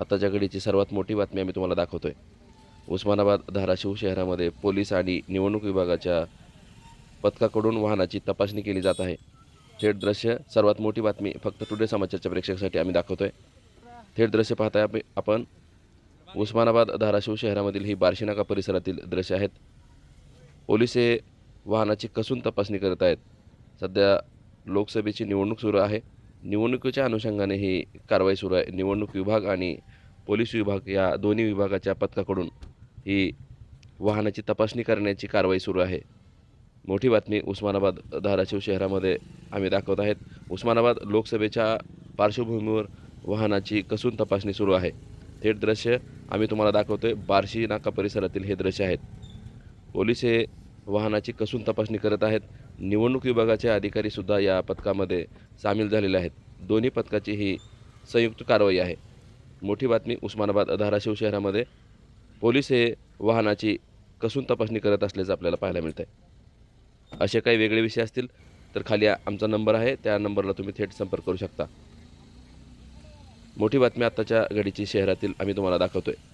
आताच्या घडीची सर्वात मोठी बातमी आम्ही तुम्हाला दाखवतो आहे उस्मानाबाद धाराशिव शहरामध्ये पोलीस आणि निवडणूक विभागाच्या पथकाकडून वाहनाची तपासणी केली जात आहे. थेट दृश्य सर्वात मोठी बातमी फक्त टुडे समाचारच्या प्रेक्षकासाठी आम्ही दाखवतोय. थेट दृश्य पाहताय आपण. उस्मानाबाद धाराशिव शहरामधील ही बार्शीनाका परिसरातील दृश्य आहेत. पोलीस हे वाहनाची कसून तपासणी करत आहेत? सध्या लोकसभेची निवडणूक सुरू आहे. निवडणुकीच्या अनुषंगाने ही कारवाई सुरू आहे. निवडणूक विभाग आणि पोलीस विभाग या दोन्ही विभागाच्या पथकाकडून ही वाहनाची तपासणी करण्याची कारवाई सुरू आहे. मोठी बातमी उस्मानाबाद धाराशिव शहरामध्ये आम्ही दाखवत आहेत. उस्मानाबाद लोकसभेच्या पार्श्वभूमीवर वाहनाची कसून तपासणी सुरू आहे. थेट दृश्य आम्ही तुम्हाला दाखवतोय. बार्शी नाका परिसरातील हे दृश्य आहेत. पोलीस हे वाहनाची कसून तपासणी करत आहेत. निवडणूक विभागाचे अधिकारीसुद्धा या पथकामध्ये सामील झालेले आहेत. दोन्ही पथकाची ही संयुक्त कारवाई आहे. मोठी बातमी उस्मानाबाद धाराशिव शहरामध्ये. पोलीस हे वाहनाची कसून तपासणी करत असल्याचं आपल्याला पाहायला मिळतं आहे असे काही वेगळे विषय असतील तर खाली आमचा नंबर आहे. त्या नंबरला तुम्ही थेट संपर्क करू शकता. मोठी बातमी आत्ताच्या घडीची शहरातील आम्ही तुम्हाला दाखवतो आहे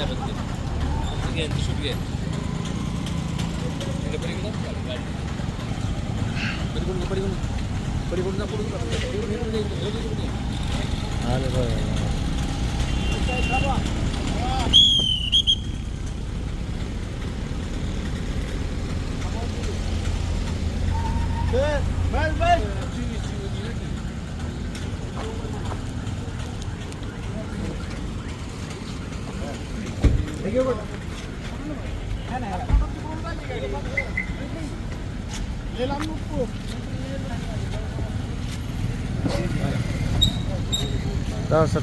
70 again this should be এটা পরিগুলো গাড়ি পরিগুলো পরিগুলো পরিগুলো না পরিগুলো পরিগুলো নেই আরে ভাই। Ben, ben, ben. Sir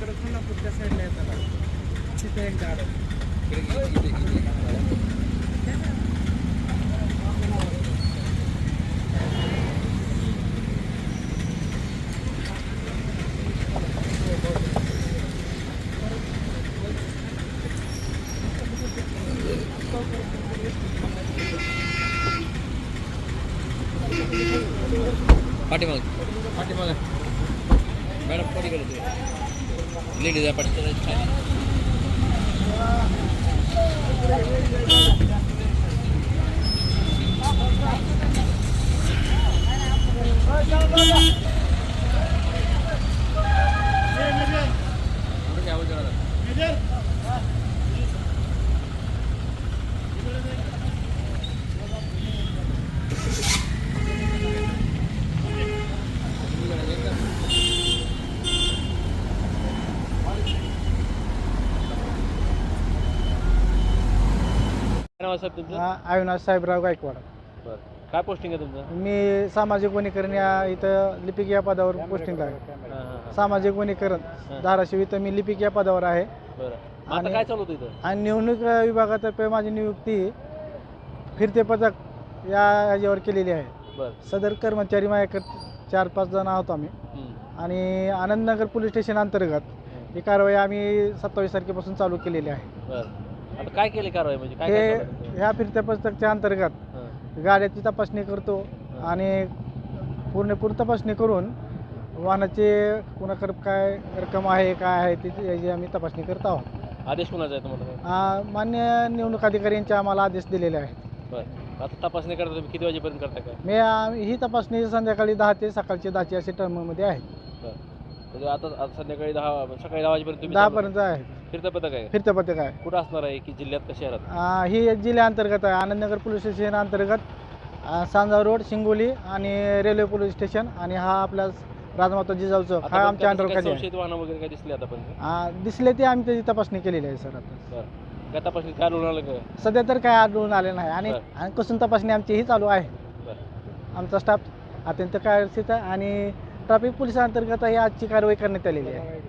Uttarakhand side లేదు చిత్తేం కాదు பாட்டி மகன் பாட்டி மகன் மேடம் போட்டி கிடைச்சு Lili de parte del chat. नाव आहे साहेब तुमचं? हा, अविनाश साहेबराव गायकवाड. बरं. काय पोस्टिंग आहे तुमचं? मी सामाजिक वनीकरण या इथं लिपिक या पदावर पोस्टिंग आहे. हां हां हां. सामाजिक वनीकरण. धाराशिव इथं मी लिपिक या पदावर आहे. बरं. मग आता आणि- काय चालू होतं इथं? आणि निवडणूक विभागातर्फे माझी नियुक्ती फिरते पथक या याच्यावर केलेली आहे. बरं. सदर कर्मचारी माझ्याकडे चार पाच जण आहोत आम्ही. आणि आनंदनगर पोलीस स्टेशन अंतर्गत ही कारवाई आम्ही सत्तावीस तारखेपासून चालू केलेली आहे. बरं. आता काय केली कारवाई? म्हणजे काय काय हे चालू आहे तुमचं? ह्या फिरत्या पथकच्या अंतर्गत हां. गाड्याची तपासणी करतो आणि पूर्णपूर तपासणी करून वाहनाचे कुणाकडे काय रक्कम आहे काय आहे त्याची याची आम्ही तपासणी करत आहोत. आदेश कोणाचा आहे तुम्हाला? आ, मान्य निवडणूक अधिकारी यांचे आम्हाला आदेश दिलेले आहेत. बरं. आता तपासणी करता तुम्ही किती वाजेपर्यंत करता काय? मी आ, ही तपासणी संध्याकाळी दहा ते सकाळचे दहाचे असे टर्ममध्ये आहे. बरं. म्हणजे आता आता संध्याकाळी दहा सकाळी दहा वाजेपर्यंत तुम्ही दहापर्यंत आहे. फिरता पथक आहे फिरतं पथक आहे. कुठं असणार आहे? की जिल्ह्यात का शहरात? आ, ही जिल्ह्या अंतर्गत आहे. आनंदनगर पोलीस स्टेशन अंतर्गत आ, सांजा रोड शिंगोली आणि रेल्वे पोलीस स्टेशन आणि हा आपला राजमाता जिजाऊ चौक हा आमच्या आहे. संशयित वाहनं वगैरे काय दिसले आता पण? आ, दिसले ते आम्ही त्याची तपासणी केलेली आहे सर आता. बरं. काय तपासणी काय आढळून आलं का? सध्या तर काय आढळून आले नाही. आणि बरं. आणि कसून तपासणी आमची ही चालू आहे. आमचा स्टाफ अत्यंत कार्यरत आहे आणि ट्रॅफिक पोलिसांतर्गत ही आजची कारवाई करण्यात आलेली आहे.